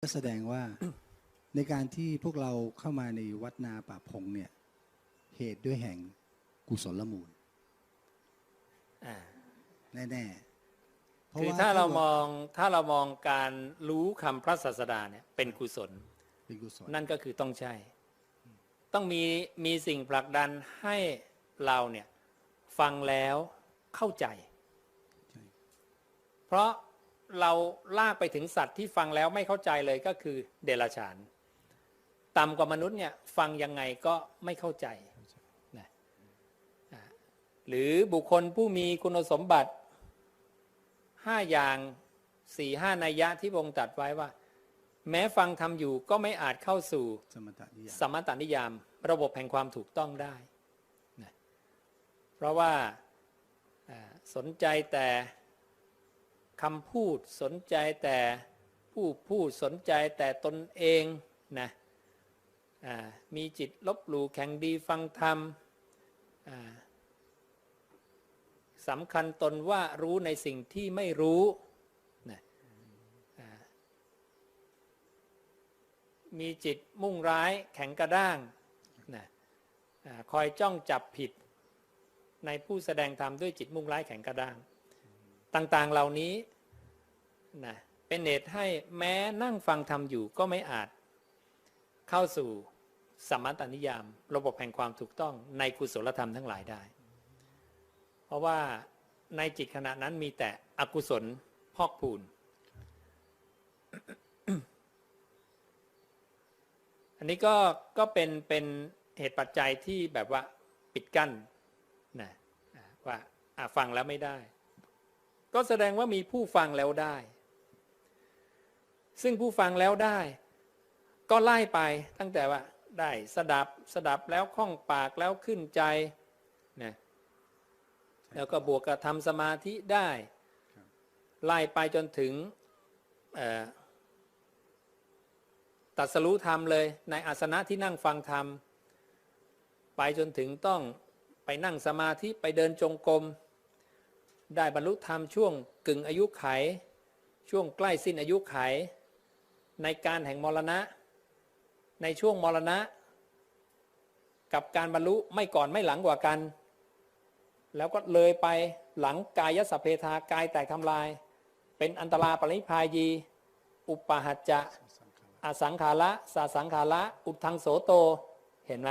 ก็แสดงว่าในการที่พวกเราเข้ามาในวัดนาป่าพงเนี่ยเหตุด้วยแห่งกุศลมูลอ่าแน่ๆเพราะคือว่าถ้าเรามองถ้าเรามองการรู้คำพระศาสดาเนี่ยเป็นกุศลเป็นกุศล นั่นก็คือต้องใช่ ต้องมีมีสิ่งผลักดันให้เราเนี่ยฟังแล้วเข้าใจใช่เพราะ เราลากไปถึงสัตว์ที่ฟังแล้วไม่เข้าใจเลยก็คือเดรัจฉานต่ำกว่ามนุษย์เนี่ยฟังยังไงก็ไม่เข้าใจนะอ่าหรือบุคคลผู้มีคุณสมบัติห้าอย่างสี่ห้านัยยะที่พระองค์ตรัดไว้ว่า แม้ฟังทำอยู่ก็ไม่อาจเข้าสู่สมถะนิยามสมตานิยาม ระบบแห่งความถูกต้องได้นะเพราะว่าอ่าสนใจแต่ คำพูดสนใจแต่ผู้พูดสนใจแต่ตนเองนะมีจิตลบหลู่แข่งดีฟังธรรมสำคัญตนว่ารู้ในสิ่งที่ไม่รู้นะมีจิตมุ่งร้ายแข็งกระด้างนะอ่าคอยจ้องจับผิดในผู้แสดงธรรมด้วยจิตมุ่งร้ายแข็งกระด้าง ต่างๆเหล่านี้ นะเป็นเหตุให้แม้นั่งฟังธรรมอยู่ก็ไม่อาจ เข้าสู่สมมตานิยาม ระบบแห่งความถูกต้องในกุศลธรรมทั้งหลายได้ เพราะว่าในจิตขณะนั้นมีแต่อกุศลพอกพูน อันนี้ก็ก็เป็นเป็นเหตุปัจจัยที่แบบว่าปิดกั้นนะว่าฟังแล้วไม่ได้ ก็แสดงว่ามีผู้ฟังแล้วได้ ซึ่งผู้ฟังแล้วได้ ก็ไล่ไปตั้งแต่ว่าได้สดับสดับแล้วคล่องปากแล้วขึ้นใจนะแล้วก็บวกกับทำสมาธิได้ ไล่ไปจนถึงตัดสรู้ธรรมเลย ในอาสนะที่นั่งฟังธรรม ไปจนถึงต้องไปนั่งสมาธิไปเดินจงกรมได้บรรลุธรรมช่วงกึ่งอายุไข ช่วงใกล้สิ้นอายุไข ในการแห่งมรณะ ในช่วงมรณะ กับการบรรลุไม่ก่อนไม่หลังกว่ากัน แล้วก็เลยไปหลังกายสัพเพทากายแตกทำลาย เป็นอันตราปรินิพพายี อุปหัจจะอสังขาระสาสังขาระอุทังโสโตเห็นไหม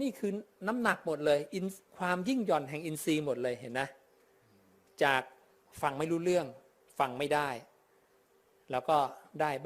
นี่คือน้ำหนักหมดเลยอินความยิ่งหย่อนแห่งอินทรีย์หมดเลยเห็นนะ จากฟังไม่รู้เรื่อง ฟังไม่ได้ แล้วก็ได้